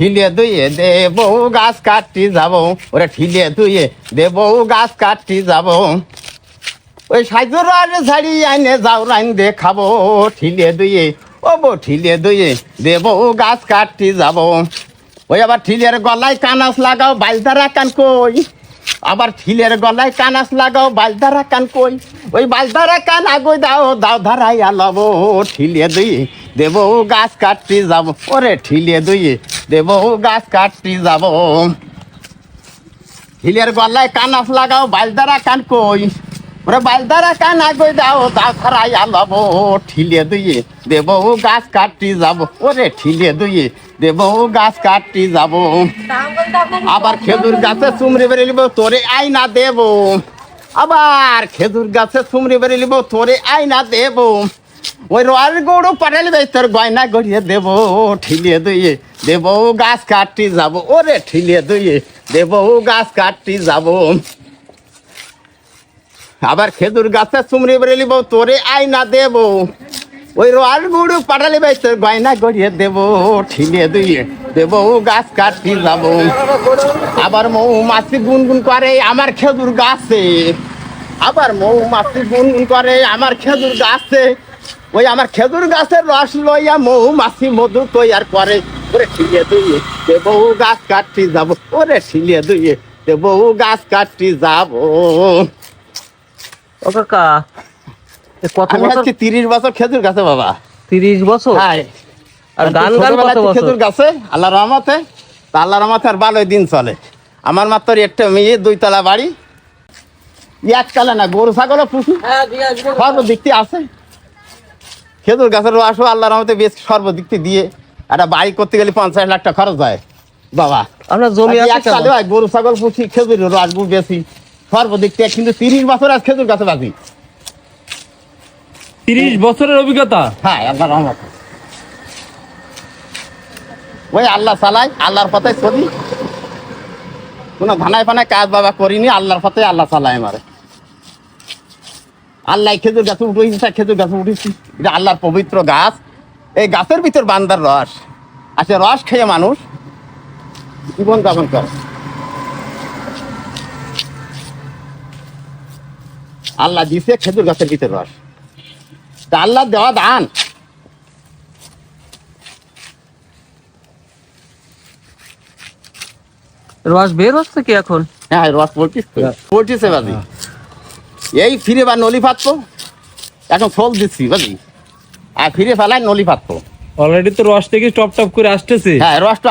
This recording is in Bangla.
ঠিলে দুইয়ে দেব, গাছ কাটি যাব। ওরা ঠিলে দুইয়ে দেব, গাছ কাটি যাব। ওই সাইজুর শাড়ি আইনে যাও, রাইন দেখাবো। ঠিলে দুইয়ে ও বো ঠিলে দুইয়ে দেব, গাছ কাটি যাব। ওই আবার ঠিলের গলায় কানাস লাগাও, বালদারা কান কই? আবার ঠিলের গলায় কানাস লাগাও, বালদারা কান কই? ওই বালদারা কান আগই দাও দাও ধারাইয়া লব, ঠিলে দুই দেব গাছ কাটি যাব। ওরে ঠিলে দুই দেব গাছ কাটি যাব। ঠিলের গলায় কানাস লাগাও, বালদারা কান কই? ওরে বালদারা কান আগই দাও দাও ধারাইয়া লব ঠিলে দুইয়ে, দেব গাছ কাটি যাব। ওরে ঠিলে দুইয়ে, দেব গাছ কাটি যাব। আবার খেজুর গাছে চুমড়ি নিব, তোরে আইনা দেব। আবার খেজুর গাছে চুমড়ি নিব, তোরে আইনা দেব। ওই রোয়ার গরু পাঠালি ভাই তোর গয়না গড়িয়ে দেব, ঠিলিয়ে দুইয়ে দেব, গাছ কাটি যাব, ওরে ঠিলিয়ে দুইয়ে দেব, গাছ কাটি যাব। আবার খেজুর গাছে চুমড়ি বেড়ে নিব তোরে আইনা দেব। ওই রোয়ার গুড়ু পাঠালি ভাই তোর গয়না গড়িয়ে দেব, ঠিলিয়ে দুইয়ে দেব, গাছ কাটি যাব। আবার মৌমাছি গুনগুন করে আমার খেজুর গাছে। আবার মৌমাছি গুনগুন করে আমার খেজুর গাছে। ওই আমার খেজুর গাছের রস লইয়া মৌমাছি মধু তৈয়ার করে। ওরে ঠিলিয়ে দুইয়ে দেব গাছ কাটি যাব ওরে ঠিলিয়ে দুইয়ে দেব গাছ কাটি যাব। ও কাকা কত বছর? তিরিশ বছর খেজুর গাছে বাবা। তিরিশ বছর? হ্যাঁ আর গান গান কত বছর? খেজুর গাছে আল্লাহ রহমতে। তা আল্লাহ রহমতে আর ভালোই দিন চলে। আমার মাত্র একটা মেয়ে দুইতলা বাড়ি। একতলা না গরু ছাগলও পুষি। সর্বদিকটি আছে। খেজুর গাছের রসও আল্লাহ রহমতে বেশ সর্বদিকটি দিয়ে একটা বাড়ি করতে গেলে পঞ্চাশ লাখ টাকা খরচ হয়। বাবা। আপনার জমি একসাথে হয় গরু ছাগল পুষি খেজুর রস বেশি সর্বদিক থেকে কিন্তু তিরিশ বছর আজ খেজুর গাছে বাজি। তিরিশ বছরের অভিজ্ঞতা? হ্যাঁ আল্লাহ রহমত। ওই আল্লাহ চালাই আল্লাহর পথে চলি। কোনো ধানায় ফানায় কাজ বাবা করিনি আল্লাহর পথে আল্লাহ চালাই আমারে আল্লাহ খেজুর গাছে উঠেছি তা খেজুর গাছে উঠেছি এটা আল্লাহর পবিত্র গাছ। এই গাছের ভিতর বান্দার রস। আসে রস খেয়ে মানুষ জীবন যাপন করে। আল্লাহ দিছে খেজুর গাছের ভিতর রস। তা আল্লাহ দেওয়া দান। রস বের হচ্ছে কি এখন? হ্যাঁ রস পড়ছিস তো পড়ছিস বাজি এই ফিরে বা নলি ফাটতো। এখন ফল দিচ্ছি বুঝলি? আর ফিরে ফেলায় নলি ফাটতো। অলরেডি তো রস থেকে টপ টপ করে আসতেছে। হ্যাঁ রসটা